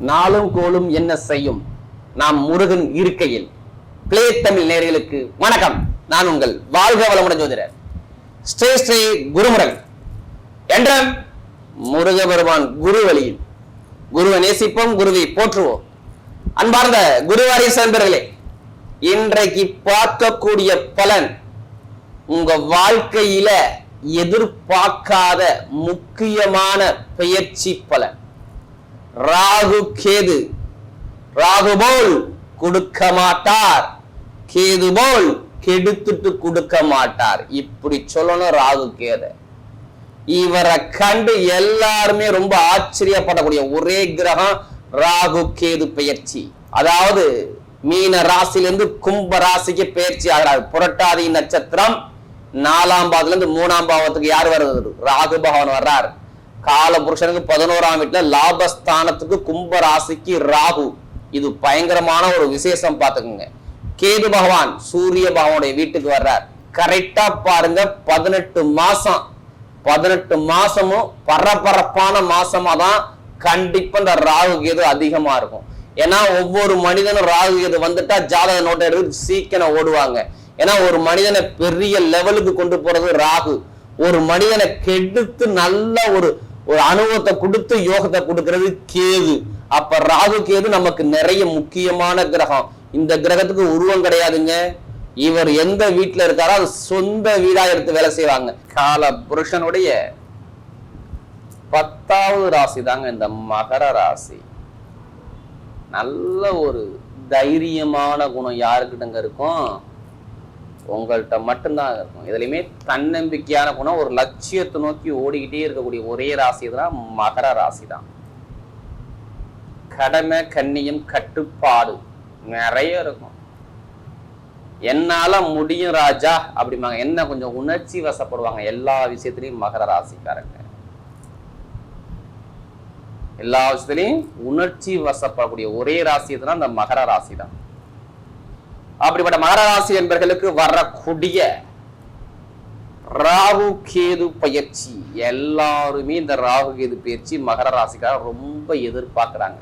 நாளும் கோலும் என்ன செய்யும்? நாம் முருகன் இருக்கையில். பிளே தமிழ் நேர்களுக்கு வணக்கம். நான் உங்கள் வாழ்க வளமுடன் ஜோதிடர். ஸ்ரீ ஸ்ரீ குருமுரல் என்ற முருக பெருமான் குரு வழியில் குருவை நேசிப்போம் குருவை போற்றுவோம். அன்பார்ந்த குருவாரி சேர்ந்தர்களே இன்றைக்கு பார்க்கக்கூடிய பலன் உங்க வாழ்க்கையில எதிர்பார்க்காத முக்கியமான பெயர்ச்சி பலன். ராகு கேது. ராகு போல் கொடுக்க மாட்டார். கேது போல் கெடுத்துட்டு கொடுக்க மாட்டார். இப்படி சொல்லணும் ராகு கேது. இவரை கண்டு எல்லாருமே ரொம்ப ஆச்சரியப்படக்கூடிய ஒரே கிரகம் ராகு கேது பெயர்ச்சி அதாவது மீன ராசியிலிருந்து கும்ப ராசிக்கு பெயர்ச்சி ஆகிறார். புரட்டாதி நட்சத்திரம் நாலாம் பாவத்துல இருந்து மூணாம் பாவத்துக்கு யார் வருது? ராகு பகவான் வர்றார். கால புருஷனுக்கு பதினோராம் வீட்டுல லாபஸ்தானத்துக்கு கும்ப ராசிக்கு ராகு. இது பயங்கரமான ஒரு விசேஷம் பார்த்துக்குங்க. கேது பகவான் சூரிய பகவானுடைய வீட்டுக்கு வர்றார். கரெக்டா பாருங்க பதினெட்டு மாசம். பதினெட்டு மாசமும் பரபரப்பான மாசமா தான் கண்டிப்பா இந்த ராகு கேது அதிகமா இருக்கும். ஏன்னா ஒவ்வொரு மனிதனும் ராகு கேது வந்துட்டா ஜாதக நோட்டை எடுத்து சீக்கிரம் ஓடுவாங்க. ஏன்னா ஒரு மனிதனை பெரிய லெவலுக்கு கொண்டு போறது ராகு. ஒரு மனிதனை கெடுத்து நல்ல ஒரு ஒரு அனுபவத்தை கொடுத்து யோகத்தை கொடுக்கறது கேது. அப்ப ராகு கேது நமக்கு நிறைய முக்கியமான கிரகம். இந்த கிரகத்துக்கு உருவம் கிடையாதுங்க. இவர் எந்த வீட்டுல இருக்காரோ அது சொந்த வீடா எடுத்து வேலை செய்வாங்க. கால புருஷனுடைய பத்தாவது ராசி தாங்க இந்த மகர ராசி. நல்ல ஒரு தைரியமான குணம் யாருக்கிட்டங்க இருக்கும்? உங்கள்கிட்ட மட்டும்தான் இருக்கும். இதுலையுமே தன்னம்பிக்கையான குணம் ஒரு லட்சியத்தை நோக்கி ஓடிக்கிட்டே இருக்கக்கூடிய ஒரே ராசி தான் மகர ராசி தான் கடமை கண்ணியம் கட்டுப்பாடு நிறைய இருக்கும். என்னால முடியும் ராஜா அப்படிம்பாங்க. என்ன கொஞ்சம் உணர்ச்சி வசப்படுவாங்க எல்லா விஷயத்திலையும் மகர ராசிக்காரங்க. எல்லா விஷயத்திலையும் உணர்ச்சி வசப்படக்கூடிய ஒரே ராசி எதுனா இந்த மகர ராசி தான் அப்படிப்பட்ட மகராசி என்பர்களுக்கு வரக்கூடிய ராகு கேது பயிற்சி. எல்லாருமே இந்த ராகு கேது பயிற்சி மகர ராசிக்காக ரொம்ப எதிர்பார்க்குறாங்க.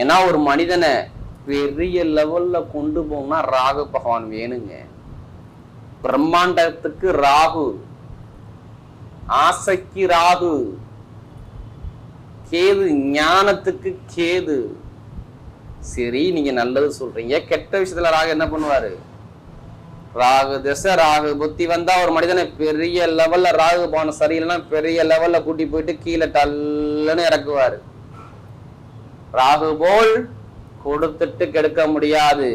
ஏன்னா ஒரு மனிதனை பெரிய லெவலில் கொண்டு போகணும்னா ராகு பகவான் வேணுங்க. பிரம்மாண்டத்துக்கு ராகு ஆசைக்கு ராகு கேது ஞானத்துக்கு கேது சரி நீங்க நல்லது சொல்றீங்க. கெட்ட விஷயத்துல ராகு என்ன பண்ணுவாரு? ராகு திசை ராகு புத்தி வந்தா ஒரு மனிதனை பெரிய லெவல்ல ராகு போன சரியில்லைன்னா பெரிய லெவல்ல கூட்டி போயிட்டு கீழே டல்லுன்னு இறக்குவாரு. ராகு போல் கொடுத்துட்டு கெடுக்க முடியாது.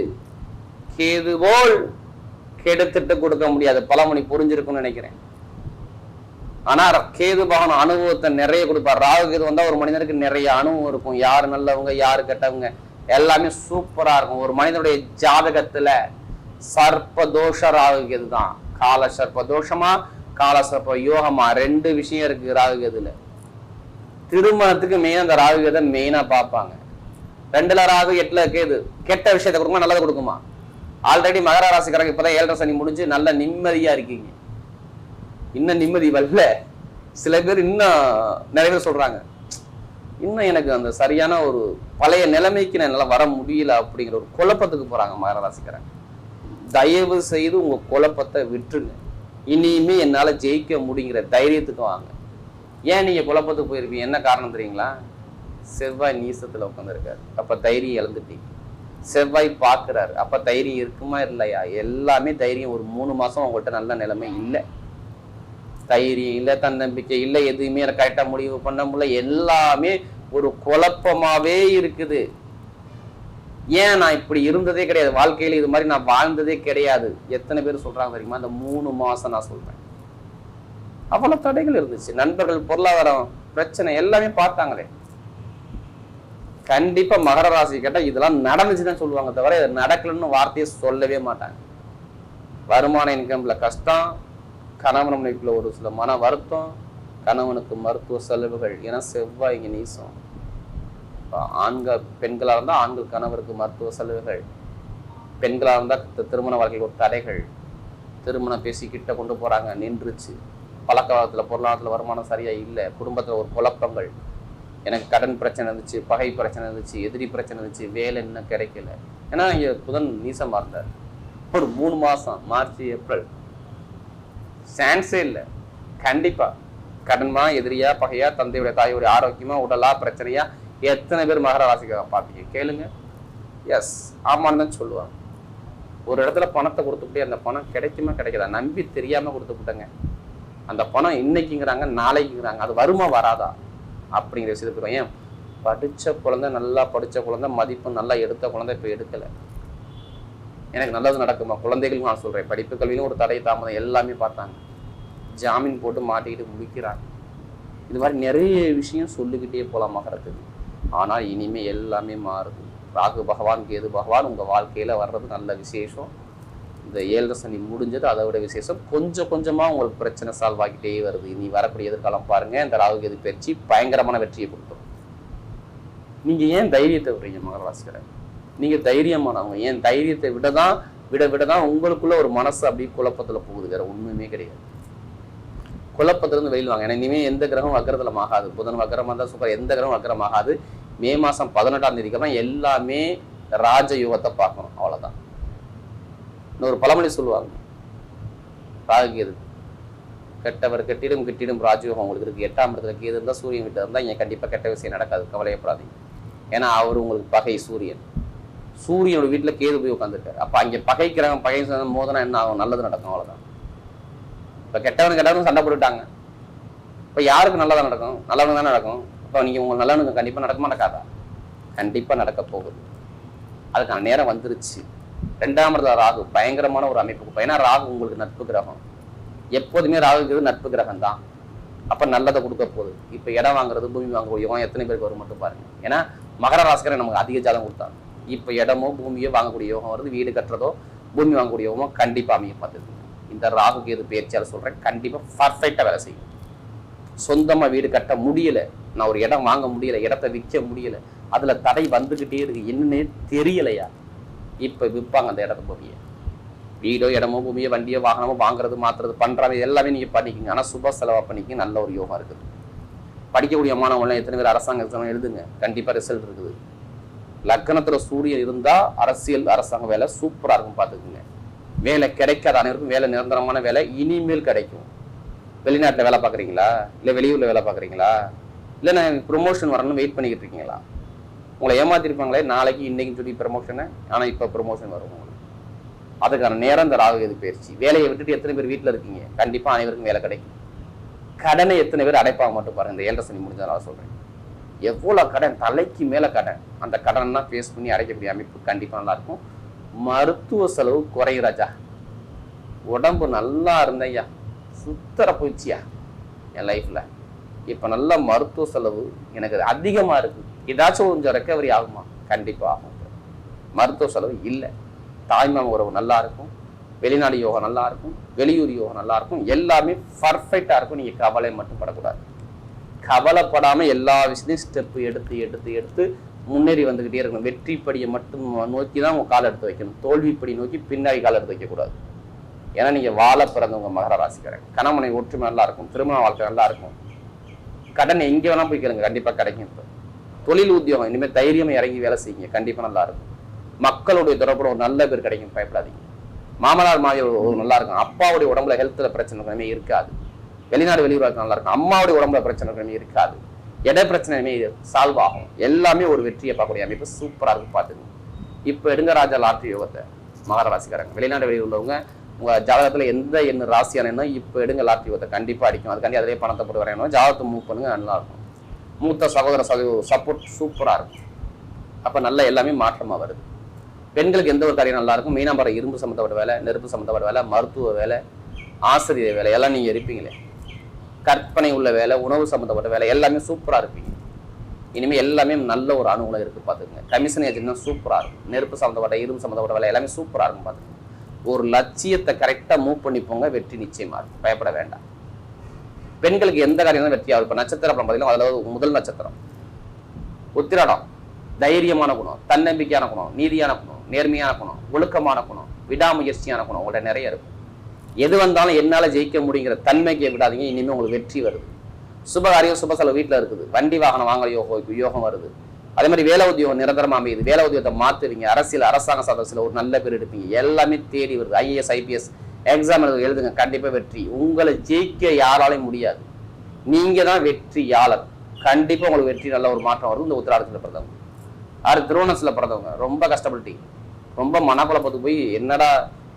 கேது போல் கெடுத்துட்டு கொடுக்க முடியாது. பழமொழி புரிஞ்சிருக்கும்னு நினைக்கிறேன். ஆனா கேது பகவான் அனுபவத்தை நிறைய கொடுப்பார். ராகு கேது வந்தா ஒரு மனிதனுக்கு நிறைய அனுபவம் இருக்கும். யாரு நல்லவங்க யாரு கெட்டவங்க. எல்லாமே சூப்பராக இருக்கும். ஒரு மனிதனுடைய ஜாதகத்தில் சர்ப்ப தோஷ ராகு தான் கால சர்ப்ப தோஷமா கால சர்ப்ப யோகமா ரெண்டு விஷயம் இருக்கு ராகுகேதுல. திருமணத்துக்கு மெயினா அந்த ராகு மெயினாக பார்ப்பாங்க. ரெண்டுல ராகு எட்டுல கேது. கெட்ட விஷயத்தை கொடுக்குமா நல்லதை கொடுக்குமா? ஆல்ரெடி மகர ராசிக்காரங்க இப்போதான் ஏழரை சனி முடிஞ்சு நல்ல நிம்மதியா இருக்கீங்க. இன்னும் நிம்மதி வரல. சில பேர் இன்னும் நிறைய பேர் சொல்றாங்க. இன்னும் எனக்கு அந்த சரியான ஒரு பழைய நிலைமைக்கு நான் என்னால் வர முடியல அப்படிங்கிற ஒரு குழப்பத்துக்கு போறாங்க மகர ராசிக்காரங்க. தயவு செய்து உங்க குழப்பத்தை விட்டுருங்க. இனியுமே என்னால் ஜெயிக்க முடிங்கிற தைரியத்துக்கு வாங்க. ஏன் நீங்கள் குழப்பத்துக்கு போயிருப்பீங்க? என்ன காரணம் தெரியுங்களா? செவ்வாய் நீசத்தில் உட்காந்துருக்காரு அப்போ தைரியம் இழந்துட்டீங்க. செவ்வாய் பார்க்குறாரு அப்போ தைரியம் இருக்குமா இல்லையா? எல்லாமே தைரியம் ஒரு மூணு மாதம் உங்கள்கிட்ட நல்ல நிலைமை இல்லை. தைரியம் இல்லை தன்னம்பிக்கை இல்லை எதுவுமே எனக்கு கரெக்டாக முடிவு பண்ண முடியல. எல்லாமே ஒரு குழப்பமாவே இருக்குது. ஏன் நான் இப்படி இருந்ததே கிடையாது? வாழ்க்கையில இது மாதிரி நான் வாழ்ந்ததே கிடையாது. எத்தனை பேர் சொல்றாங்க தெரியுமா? அந்த மூணு மாசம் நான் சொல்றேன். அவ்வளோ தடைகள் இருந்துச்சு. நண்பர்கள் பொருளாதாரம் பிரச்சனை எல்லாமே பார்த்தாங்களே. கண்டிப்பா மகர ராசி கேட்டால் இதெல்லாம் நடந்துச்சுதான் சொல்லுவாங்க தவிர இதை நடக்கலன்னு வார்த்தையை சொல்லவே மாட்டாங்க. வருமான இன்கம்ல கஷ்டம் கணவன் மனைவிக்குள்ள ஒரு சில மன வருத்தம் கணவனுக்கு மருத்துவ செலவுகள் ஏன்னா செவ்வாய் இங்கே நீசம். ஆண்கள் பெண்களாக இருந்தால் ஆண்கள் கணவருக்கு மருத்துவ செலவுகள். பெண்களாக இருந்தால் திருமண வாழ்க்கையில் ஒரு தடைகள். திருமணம் பேசி கிட்ட கொண்டு போகிறாங்க நின்றுச்சு. பழக்க வழக்கத்துல பொருளாதாரத்தில் வருமானம் சரியாக இல்லை. குடும்பத்தில் ஒரு குழப்பங்கள். எனக்கு கடன் பிரச்சனை இருந்துச்சு பகை பிரச்சனை இருந்துச்சு எதிரி பிரச்சனை இருந்துச்சு வேலை இன்னும் கிடைக்கல. ஏன்னா இங்கே புதன் நீசமாக இருந்தார். ஒரு மூணு மாதம் மார்ச் ஏப்ரல் சான்ஸே இல்லை. கண்டிப்பாக கடன்மா எதிரியா பகையா தந்தையுடைய தாயுடைய ஆரோக்கியமா உடலா பிரச்சனையா எத்தனை பேர் மகர ராசிக்காக பார்ப்பீங்க? கேளுங்க. எஸ் ஆமான்னு தான் சொல்லுவாங்க. ஒரு இடத்துல பணத்தை கொடுத்துக்கிட்டே அந்த பணம் கிடைக்குமா கிடைக்காதா? நம்பி தெரியாமல் கொடுத்துக்கிட்டேங்க அந்த பணம் இன்னைக்குங்கிறாங்க நாளைக்குங்கிறாங்க. அது வருமா வராதா? அப்படிங்கிற விஷயத்துக்கு ஏன்? படித்த குழந்தை நல்லா படித்த குழந்தை மதிப்பு நல்லா எடுத்த குழந்தை இப்போ எடுக்கலை. எனக்கு நல்லது நடக்குமா? குழந்தைகளுக்கும் நான் சொல்கிறேன் படிப்பு கல்வியிலும் ஒரு தடை தாமதம் எல்லாமே பார்த்தாங்க. ஜாமீன் போட்டு மாட்டிக்கிட்டு முடிக்கிறாங்க இது மாதிரி நிறைய விஷயம் சொல்லிக்கிட்டே போகலாம் மகரத்துக்கு. ஆனால் இனிமேல் எல்லாமே மாறுது. ராகு பகவான் கேது பகவான் உங்கள் வாழ்க்கையில் வர்றது நல்ல விசேஷம். இந்த ஏழரை சனி முடிஞ்சது அதை விட விசேஷம். கொஞ்சம் கொஞ்சமாக உங்களுக்கு பிரச்சனை சால்வ் ஆகிட்டே வருது. இனி வரக்கூடிய எதிர்காலம் பாருங்கள் இந்த ராகு கேது பயிற்சி பயங்கரமான வெற்றியை கொடுத்துரும் நீங்கள் ஏன் தைரியத்தை விடுறீங்க மகர நீங்கள் நீங்க தைரியமானவங்க. என் தைரியத்தை விட தான் விட விட தான் உங்களுக்குள்ள ஒரு மனசு அப்படியே குழப்பத்துல போகுது. வேற ஒண்ணுமே கிடையாது. குழப்பத்திலிருந்து வெளியில் வாங்க. ஏன்னா இனிமே எந்த கிரகம் வக்கரத்தில் ஆகாது புதன் வக்கரமா இருந்தால் சூப்பர் எந்த கிரகம் அக்கிரம் ஆகாது மே மாசம் பதினெட்டாம் தேதிக்கெல்லாம் எல்லாமே ராஜ யுகத்தை பார்க்கணும். அவ்வளவுதான். இன்னொரு பழமொழி சொல்லுவாங்க. ராகு கெட்டவர் கெட்டிடும் கெட்டிடும் ராஜயோகம் உங்களுக்கு இருக்கு. எட்டாம் இடத்துல கேது இருந்தால் சூரியன் கிட்ட இருந்தால் இங்கே கண்டிப்பாக கெட்ட விஷயம் நடக்காது. கவலையப்படாதீங்க. ஏன்னா அவர் உங்களுக்கு பகை சூரியன். சூரியனோட வீட்டில் கேது போய் உட்காந்துருக்காரு அப்போ அங்கே பகை கிரகம் பகை மோதனா என்ன ஆகும்? நல்லது நடக்கும் அவ்வளோதான் இப்போ கெட்டவனு கெட்டவனும் சண்டை போட்டுட்டாங்க. இப்போ யாருக்கு நல்லதாக நடக்கும்? நல்லவனு தான் நடக்கும். இப்போ நீங்கள் உங்கள் நல்லவனுக்கு கண்டிப்பாக நடக்குமா நடக்காதா கண்டிப்பாக நடக்க போகுது. அதுக்கான நேரம் வந்துருச்சு. ரெண்டாம் இடத்துல ராகு பயங்கரமான ஒரு அமைப்பு. ஏன்னா ராகு உங்களுக்கு நட்பு கிரகம். எப்போதுமே ராகுங்கிறது நட்பு கிரகம் தான் அப்போ நல்லதை கொடுக்க போகுது. இப்போ இடம் வாங்குறது பூமி வாங்கக்கூடிய யோகம் எத்தனை பேருக்கு வரும் மட்டும் பாருங்க. ஏன்னா மகர ராசிக்காரன் நமக்கு அதிக ஜாதகம் கொடுத்தாங்க இப்போ இடமோ பூமியோ வாங்கக்கூடிய யோகம் வருது வீடு கட்டுறதோ பூமி வாங்கக்கூடிய யோகமோ கண்டிப்பாக அமைய பார்த்துருக்கு இந்த ராகு கேது பேச்சால் சொல்கிறேன் கண்டிப்பாக பர்ஃபெக்டாக வேலை செய்யும். சொந்தமாக வீடு கட்ட முடியல நான் ஒரு இடம் வாங்க முடியல இடத்த விற்க முடியல அதில் தடை வந்துக்கிட்டே இருக்கு என்னன்னே தெரியலையா? இப்போ விற்பாங்க அந்த இடத்த பூமியை. வீடோ இடமோ பூமியோ வண்டியோ வாகனமோ வாங்குறது மாத்துறது பண்றது எல்லாமே நீங்கள் பண்ணிக்கிங்க. ஆனால் சுப செலவாக பண்ணிக்க நல்ல ஒரு யோகம் இருக்குது. படிக்கக்கூடிய மாணவங்களாம் எத்தனை பேர் அரசாங்க எழுதுங்க கண்டிப்பாக ரிசல்ட் இருக்குது. லக்கணத்தில் சூரியன் இருந்தால் அரசியல் அரசாங்க வேலை சூப்பராக இருக்கும் பார்த்துக்குங்க. வேலை கிடைக்காத அனைவருக்கும் வேலை நிரந்தரமான வேலை இனிமேல் கிடைக்கும். வெளிநாட்டில் வேலை பார்க்குறீங்களா? இல்லை வெளியூரில் வேலை பார்க்குறீங்களா? இல்லை நான் ப்ரொமோஷன் வரணும்னு வெயிட் பண்ணிக்கிட்டு இருக்கீங்களா? உங்களை ஏமாத்திருப்பாங்களே நாளைக்கு இன்றைக்குன்னு சொல்லி ப்ரமோஷனு ஆனால் இப்போ ப்ரொமோஷன் வரும் உங்களுக்கு. அதுக்கான நேரம் இந்த ராகு எது பயிற்சி. வேலையை விட்டுட்டு எத்தனை பேர் வீட்டில் இருக்கீங்க? கண்டிப்பாக அனைவருக்கும் வேலை கிடைக்கும். கடனை எத்தனை பேர் அடைப்பாங்க மட்டும் பாருங்கள் இந்த ஏழரை சனி முடிஞ்சா நான் சொல்கிறேன் எவ்வளோ கடன்? தலைக்கு மேலே கடன். அந்த கடன்லாம் ஃபேஸ் பண்ணி அடைக்கக்கூடிய அமைப்பு கண்டிப்பாக நல்லாயிருக்கும் மருத்துவ செலவு குறையும் ராஜா. உடம்பு நல்லா இருந்தையா சுத்தர போயிடுச்சியா? என் லைஃப்பில் இப்போ நல்ல மருத்துவ செலவு எனக்கு அதிகமாக இருக்குது ஏதாச்சும் கொஞ்சம் ரெக்கவரி ஆகுமா? கண்டிப்பாக ஆகும். மருத்துவ செலவு இல்லை. தாய்மாம உறவு நல்லா இருக்கும். வெளிநாடு யோகம் நல்லா இருக்கும். வெளியூர் யோகம் நல்லா இருக்கும். எல்லாமே பர்ஃபெக்டாக இருக்கும். நீங்கள் கவலை மட்டும் படக்கூடாது. கவலைப்படாமல் எல்லா விஷயத்தையும் ஸ்டெப்பு எடுத்து எடுத்து எடுத்து முன்னேறி வந்துக்கிட்டே இருக்கணும். வெற்றி படியை மட்டும் நோக்கி தான் உங்கள் கால் எடுத்து வைக்கணும். தோல்வி படி நோக்கி பின்னாடி கால் எடுத்து வைக்கக்கூடாது. ஏன்னா நீங்கள் வாழ பிறந்தவங்க மகர ராசிக்காரன் கணவனை ஒற்றுமை நல்லா இருக்கும். திருமண வாழ்க்கை நல்லா இருக்கும். கடன் எங்கே வேணால் போய்க்கிறங்க கண்டிப்பாக கிடைக்கும் இப்போ. தொழில் உத்தியோகம். இனிமேல் தைரியமாக இறங்கி வேலை செய்யுங்க. கண்டிப்பாக நல்லா இருக்கும். மக்களுடைய தொடர்புல ஒரு நல்ல பேர் கிடைக்கும். பயப்படாதீங்க. மாமனார் மாதிரி ஒரு நல்லா இருக்கும். அப்பாவுடைய உடம்புல ஹெல்த்தில் பிரச்சனை இனிமே இருக்காது. வெளிநாடு வெளியூராக நல்லா இருக்கும். அம்மாவுடைய உடம்புல பிரச்சனை இனிமே இருக்காது. எடை பிரச்சனை இனிமே சால்வ் ஆகும். எல்லாமே ஒரு வெற்றியை பார்க்கக்கூடிய அமைப்பு சூப்பராக இருக்கும் பார்த்துங்க இப்போ எடுங்க ராஜா லாட்ரி யோகத்தை. மகர ராசிக்காரங்க. வெளிநாடு வெளியூர் உள்ளவங்க உங்கள் ஜாதகத்தில் எந்த எண்ணு ராசியான எண்ணம் இப்போ எடுங்க லாட்ரி யோகத்தை. கண்டிப்பாக அடிக்கும் அதுக்காண்டி அதிலே பணத்தை போட்டு வரையணும் ஜாதகத்தை மூவ் பண்ணுங்க நல்லா இருக்கும். மூத்த சகோதர சகோதர சப்போர்ட் சூப்பராக இருக்கும். அப்போ நல்ல எல்லாமே மாற்றமாக வருது. பெண்களுக்கு எந்த ஒரு காரியம் நல்லா இருக்கும்? மீனாம்பரம் இரும்பு சம்மந்தப்பட்ட வேலை நெருப்பு சம்மந்தப்பட்ட வேலை மருத்துவ வேலை ஆசிரியர் வேலை எல்லாம் நீங்கள் இருப்பீங்களே. கற்பனை உள்ள வேலை உணவு சம்மந்தப்பட்ட வேலை எல்லாமே சூப்பரா இருப்பீங்க இனிமேல் எல்லாமே நல்ல ஒரு அனுகூலம் இருக்கு பாத்துக்கங்க. கமிஷன் ஏஜென்ட் சூப்பரா இருக்கும். நெருப்பு சம்மந்தப்பட்ட இரும்பு சம்மந்தப்பட்ட வேலை எல்லாமே சூப்பராக இருக்கும் பாத்துக்கங்க. ஒரு லட்சியத்தை கரெக்டாக மூவ் பண்ணி போங்க வெற்றி நிச்சயமா இருக்கும். பயப்பட வேண்டாம். பெண்களுக்கு எந்த காரியம் வெற்றியாக வெற்றியாகும் இப்போ நட்சத்திரம் அப்புறம் பார்த்தீங்கன்னா அதில் முதல் நட்சத்திரம். உத்திராடம். தைரியமான குணம் தன்னம்பிக்கையான குணம் நீதியான குணம் நேர்மையான குணம் ஒழுக்கமான குணம் விடாமுயற்சியான குணம் உங்கள்கிட்ட நிறைய இருக்கும். எது வந்தாலும் என்னால் ஜெயிக்க முடியுங்கிற தன்மைக்கு விடாதீங்க இனிமேல் உங்களுக்கு வெற்றி வருது. சுபகாரியம் சுபசல வீட்டில் இருக்குது. வண்டி வாகனம் வாங்குற யோகம் யோகம் வருது. அதே மாதிரி வேலை உத்தியோகம் நிரந்தரம் அமையுது. வேலை உத்தியோகத்தை மாற்றுவீங்க அரசியல் அரசாங்க சதவீதத்தில் ஒரு நல்ல பேர் எடுப்பீங்க. எல்லாமே தேடி வருது. ஐஏஎஸ் ஐபிஎஸ் எக்ஸாம் எழுதுங்க கண்டிப்பாக வெற்றி. உங்களை ஜெயிக்க யாராலையும் முடியாது. நீங்க தான் வெற்றியாளர். கண்டிப்பாக உங்களுக்கு வெற்றி நல்ல ஒரு மாற்றம் வரும் இந்த உத்தராடத்தில் பிறந்தவங்க. அடுத்து திருவண்ணத்தில் பிறந்தவங்க. ரொம்ப கஷ்டப்பட்டு ரொம்ப மனக்குழப்பத்துக்கு போய் என்னடா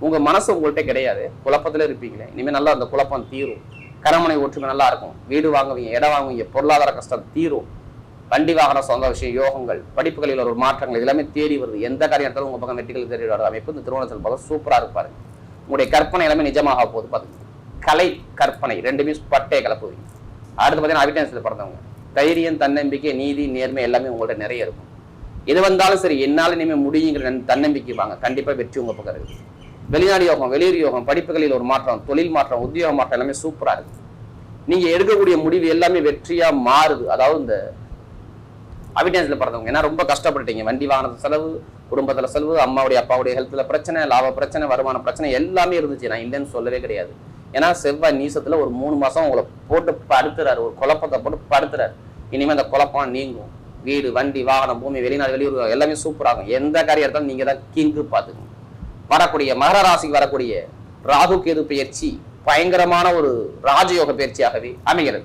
உங்க மனசு உங்கள்கிட்ட கிடையாது. குழப்பத்துல இருப்பீங்களே. இனிமேல் நல்லா அந்த குழப்பம் தீரும். கரமனை ஒற்றுமை நல்லா இருக்கும். வீடு வாங்குவீங்க இடம் வாங்குவீங்க பொருளாதார கஷ்டம் தீரும். வண்டி வாகன சொந்த விஷயம் யோகங்கள் படிப்புகளில் ஒரு மாற்றங்கள் எல்லாமே தேடி வருது. எந்த காரியத்தாலும் எடுத்தாலும் உங்க பக்கம் வெற்றிகள் தேடி வர அமைப்பு இந்த திருவண்ணத்தில் பார்க்க சூப்பராக இருப்பாரு உங்களுடைய கற்பனை எல்லாமே நிஜமாக போகுது பார்த்துங்க கலை கற்பனை ரெண்டுமே பட்டையை கலப்புவீங்க. அடுத்து பார்த்தீங்கன்னா அவிட்டன்ஸில் பிறந்தவங்க. தைரியம் தன்னம்பிக்கை நீதி நேர்மை எல்லாமே உங்கள்கிட்ட நிறைய இருக்கும். எது வந்தாலும் சரி என்னால் இனிமேல் முடியுங்கிற தன்னம்பிக்கை வாங்க. கண்டிப்பாக வெற்றி உங்கள் பக்கம் இருக்குது வெளிநாடு யோகம் வெளியூர் யோகம் படிப்புகளில் ஒரு மாற்றம் தொழில் மாற்றம் உத்தியோக மாற்றம் எல்லாமே சூப்பராக இருக்கு. நீங்க எடுக்கக்கூடிய முடிவு எல்லாமே வெற்றியா மாறுது. அதாவது இந்த அவிடன்ஸ்ல பிறந்தவங்க ஏன்னா ரொம்ப கஷ்டப்பட்டீங்க வண்டி வாகன செலவு குடும்பத்தில் செலவு அம்மாவுடைய அப்பாவுடைய ஹெல்த்தில் பிரச்சனை லாப பிரச்சனை வருமான பிரச்சனை எல்லாமே இருந்துச்சு. நான் இல்லைன்னு சொல்லவே கிடையாது. ஏன்னா செவ்வாய் நீசத்தில் ஒரு மூணு மாதம் உங்களை போட்டு படுத்துறாரு. ஒரு குழப்பத்தை போட்டு படுத்துறாரு. இனிமேல் அந்த குழப்பம் நீங்கும். வீடு வண்டி வாகனம் பூமி வெளிநாடு வெளியூர் எல்லாமே சூப்பராகும் எந்த காரியம் எடுத்தாலும் நீங்கள் தான் கிங்கு பார்த்துக்கணும். வரக்கூடிய மகர ராசிக்கு வரக்கூடிய ராகு கேது பயிற்சி பயங்கரமான ஒரு ராஜயோக பயிற்சியாகவே அமைகிறது.